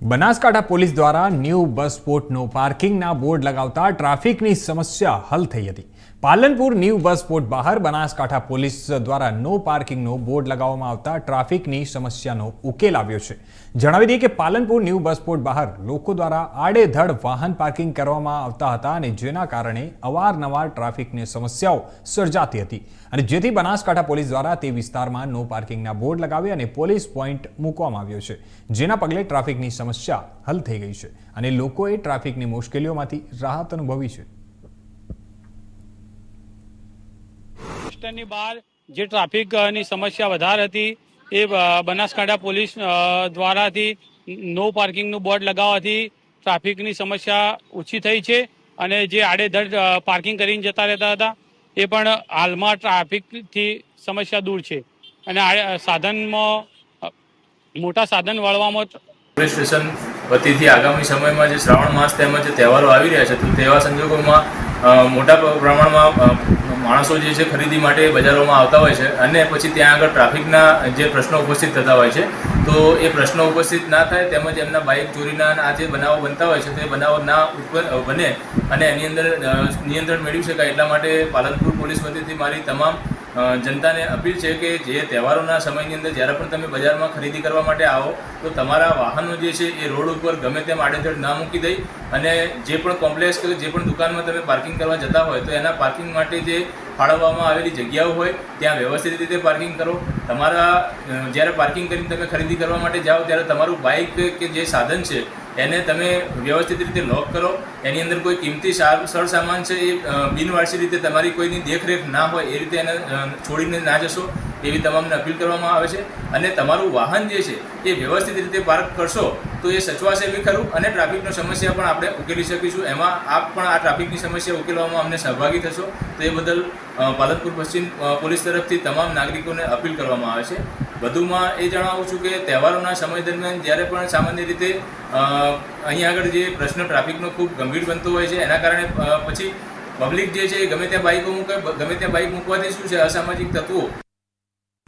Banaskantha police દ્વારા new bus પોર્ટનો પાર્કિંગના બોર્ડ લગાવતા ટ્રાફિકની સમસ્યા હલ થઈ હતી. પાલનપુર ન્યૂ બસ પોર્ટ બહાર બનાસકાંઠા પોલીસ દ્વારા નો પાર્કિંગનો બોર્ડ લગાવવામાં આવતા ટ્રાફિકની સમસ્યાનો ઉકેલ આવ્યો છે. જણાવી દઈએ કે પાલનપુર ન્યૂ બસ પોર્ટ બહાર લોકો દ્વારા આડેધડ વાહન પાર્કિંગ કરવામાં આવતા હતા અને જેના કારણે અવારનવાર ટ્રાફિકની સમસ્યાઓ સર્જાતી હતી. અને જેથી બનાસકાંઠા પોલીસ દ્વારા તે વિસ્તારમાં નો પાર્કિંગના બોર્ડ લગાવી અને પોલીસ પોઈન્ટ મૂકવામાં આવ્યો છે. જેના પગલે ટ્રાફિકની સમસ્યા હલ થઈ ગઈ છે અને લોકોએ ટ્રાફિકની મુશ્કેલીઓમાંથી રાહત અનુભવી છે. બહાર જે ટ્રાફિકની સમસ્યા વધારે હતી, એ બનાસકાંઠા પોલીસ દ્વારાથી નો પાર્કિંગનું બોર્ડ લગાવવાથી ટ્રાફિકની સમસ્યા ઓછી થઈ છે અને જે આડેધડ પાર્કિંગ કરીને જતા રહેતા હતા, એ પણ હાલમાં ટ્રાફિકથી સમસ્યા દૂર છે. અને સાધનમાં મોટા સાધન વળવામાં પોલીસ સ્ટેશન વતીથી આગામી સમયમાં જે શ્રાવણ માસ તેમજ તહેવારો આવી રહ્યા છે, તો તેવા સંજોગોમાં મોટા પ્રમાણમાં માણસો જે છે ખરીદી માટે બજારોમાં આવતા હોય છે અને પછી ત્યાં આગળ ટ્રાફિકના જે પ્રશ્નો ઉપસ્થિત થતા હોય છે, તો એ પ્રશ્નો ઉપસ્થિત ના થાય તેમજ એમના બાઇક ચોરીના આ જે બનાવો બનતા હોય છે, તો બનાવો ના ઉપર બને અને એની અંદર નિયંત્રણ મેળવી શકાય એટલા માટે પાલનપુર પોલીસ વતીથી મારી તમામ જનતાને અપીલ છે કે જે તહેવારોના સમયની અંદર જ્યારે પણ તમે બજારમાં ખરીદી કરવા માટે આવો, તો તમારા વાહનો જે છે એ રોડ ઉપર ગમે તેમ આડેધડ ના મૂકી દઈ અને જે પણ કોમ્પ્લેક્સ કે જે પણ દુકાનમાં તમે પાર્કિંગ કરવા જતા હોય, તો એના પાર્કિંગ માટે જે ફાળવવામાં આવેલી જગ્યાઓ હોય, ત્યાં વ્યવસ્થિત રીતે પાર્કિંગ કરો. તમારા જ્યારે પાર્કિંગ કરીને તમે ખરીદી કરવા માટે જાઓ, ત્યારે તમારું બાઇક કે જે સાધન છે એને તમે વ્યવસ્થિત રીતે લોક કરો. એની અંદર કોઈ કિંમતી સાર સર સામાન છે એ બિનવારસી રીતે તમારી કોઈની દેખરેખ ના હોય એ રીતે એને છોડીને ના જશો એવી તમામને અપીલ કરવામાં આવે છે. અને તમારું વાહન જે છે એ વ્યવસ્થિત રીતે પાર્ક કરશો તો એ સચવાશે બી ખરું અને ટ્રાફિકનો સમસ્યા પણ આપણે ઉકેલી શકીશું. એમાં આપ પણ આ ટ્રાફિકની સમસ્યા ઉકેલવામાં અમને સહભાગી થશો. તો એ બદલ પાલનપુર પશ્ચિમ પોલીસ તરફથી તમામ નાગરિકોને અપીલ કરવામાં આવે છે. વધુમાં એ જણાવું છું કે તહેવારોના સમય દરમિયાન જ્યારે પણ સામાન્ય રીતે અહીં આગળ જે પ્રશ્ન ટ્રાફિકનો ખૂબ ગંભીર બનતો હોય છે, એના કારણે પછી પબ્લિક જે છે ગમે ત્યાં બાઇકો મૂકે, ગમે ત્યાં બાઇક મૂકવાથી શું છે, અસામાજિક તત્વો